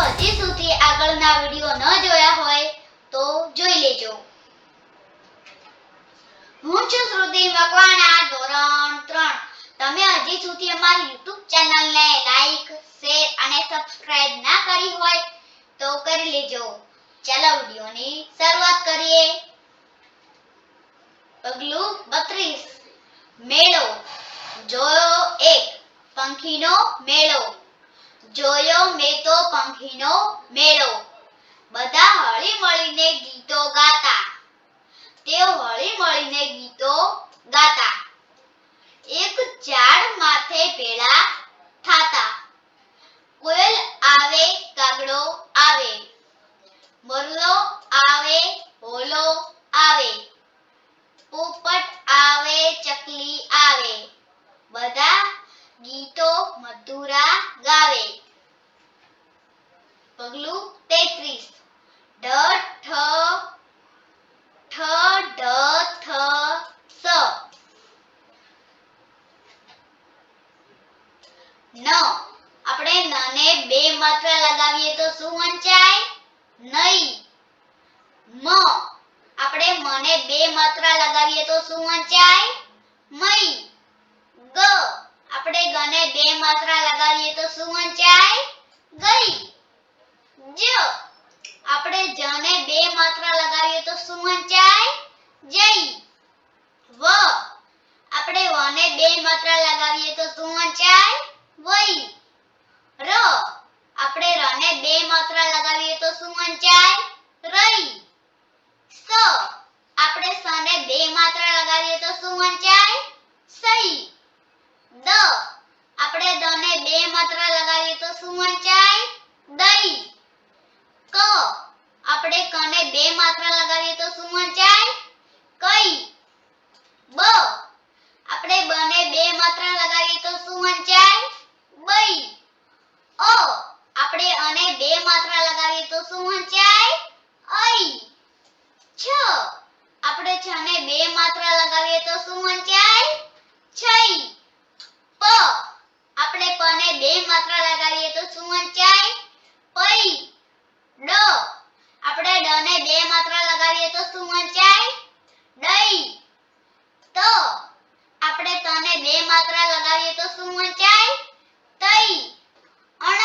હજી સુધી આગળના વીડિયો ન જોયા હોય તો જોઈ લેજો. હું છું શ્રુતિ મકવાણા, ધોરણ 3 તમે હજી સુધી અમારી YouTube ચેનલને લાઈક શેર અને સબસ્ક્રાઇબ ના કરી હોય તો કરી લેજો. ચાલો વિડીયોની શરૂઆત કરીએ. પગલું 32 મેળો. જોયો એક. પંખીનો મેળો. જોયો, મેં તો પંખીનો મેળો. બધા હળી મળીને ગીતો ગાતા. તેઓ હળી મળીને ગીતો ગાતા. એક ઝાડ માથે ભેળા મને બે માત્ર લગાવીએ તો શું વંચાય મય ગ આપણે ગને બે માત્ર લગાવીએ તો શું વંચાય ગઈ જ આપણે જને બે માત્ર લગાવીએ તો શું વંચાય જઈ વ આપણે વને બે માત્ર લગાવીએ તો શું વંચાય વઈ ર આપણે રને બે માત્ર લગાવીએ તો શું વંચાય રઈ સ સને બે માત્ર લગાવીએ તો શું વંચાય? સહી. દ. આપણે દને બે માત્ર લગાવીએ તો શું વંચાય? દઈ ક. આપણે કને બે માત્ર લગાવીએ તો શું વંચાય? કઈ. આપણે છને બે માત્ર લગાવીએ તો શું વંચાય છઈ પ આપણે પને બે માત્ર લગાવીએ તો શું વંચાય પઈ ડ આપણે ડ ને બે માત્ર લગાવીએ તો શું વંચાય ડઈ ત આપણે તને બે માત્ર લગાવીએ તો શું વંચાય તઈ અણ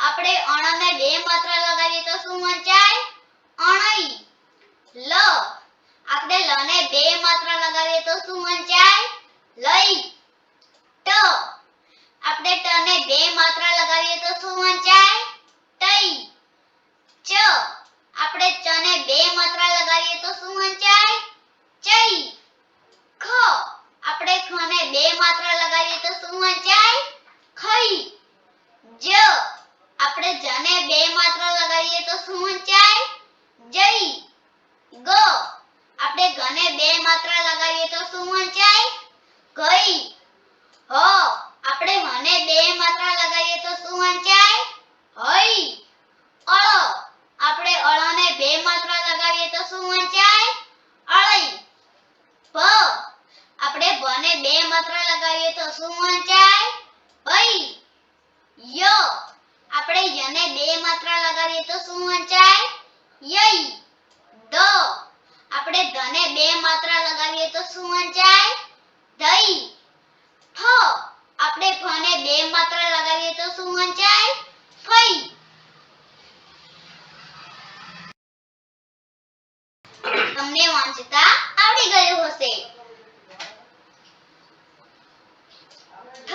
આપણે અણ ને બે માત્ર લગાવીએ તો શું વંચાય તો શું વંચાય ટઈ ચ આપણે ચ ને બે માત્ર લગાવીએ તો શું વંચાય ચઈ ખ આપણે ખ ને બે માત્ર લગાવીએ તો શું વંચાય ખઈ જ આપણે જ ને બે માત્ર લગાવીએ તો શું વંચાય જઈ ગ આપણે ગ ને બે માત્ર લગાવીએ તો શું વંચાય માત્ર લગાવીએ તો શું વંચાય ભાઈ, ય. આપણે યને બે માત્ર લગાવીએ તો શું વંચાય યઈ, દ. આપણે ધને બે માત્ર લગાવીએ તો શું વંચાય ધઈ, ફ. આપણે ફને બે માત્ર લગાવીએ તો શું વંચાય ફઈ તમને વાંચતા આવડી ગયું હશે ઠ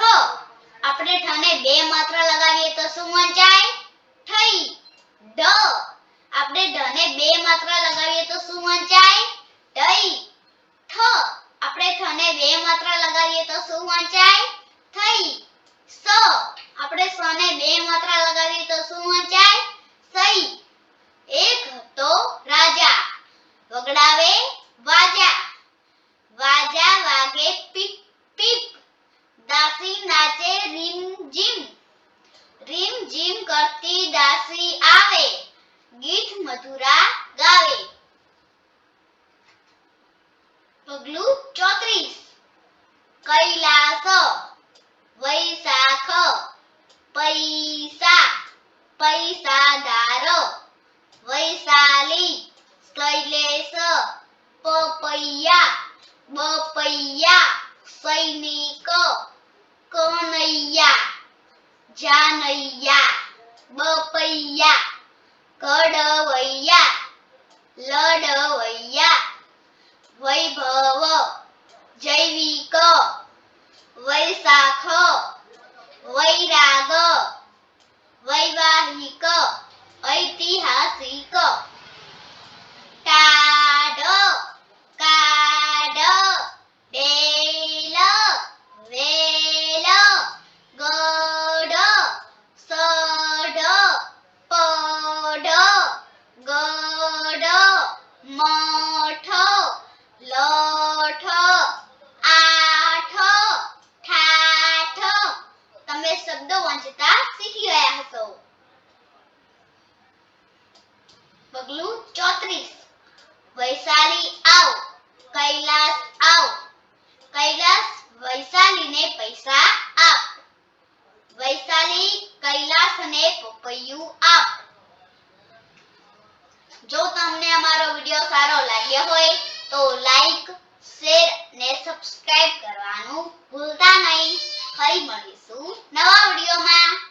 આપણે ઠ ને બે માત્ર લગાવીએ તો શું વંચાય થઈ. ડ. આપણે ડ ને બે માત્ર લગાવીએ તો શું વંચાય ઢઈ થ. આપણે થ ને બે માત્ર લગાવીએ તો શું વંચાય થઈ. સ. આપણે સ ને બે માત્ર લગાવીએ તો શું વંચાય સઈ. એક હતો રાજા. વગડાવે વાજા. વાજા વાગે बांसुरी आवे गीत मथुरा गावे पगलू चौतरीस कैलास वैशाख पैसा पैसा दार वैशाली कैलेश पपैया बपैया सैनिक कनैया जानैया ઘડવૈયા લડવૈયા વૈભવ જો તમને અમારો વીડિયો સારો લાગ્યો હોય તો લાઈક શેર ને સબસ્ક્રાઇબ કરવાનું ભૂલતા નહીં. ફરી મળીશું નવા વિડિયોમાં.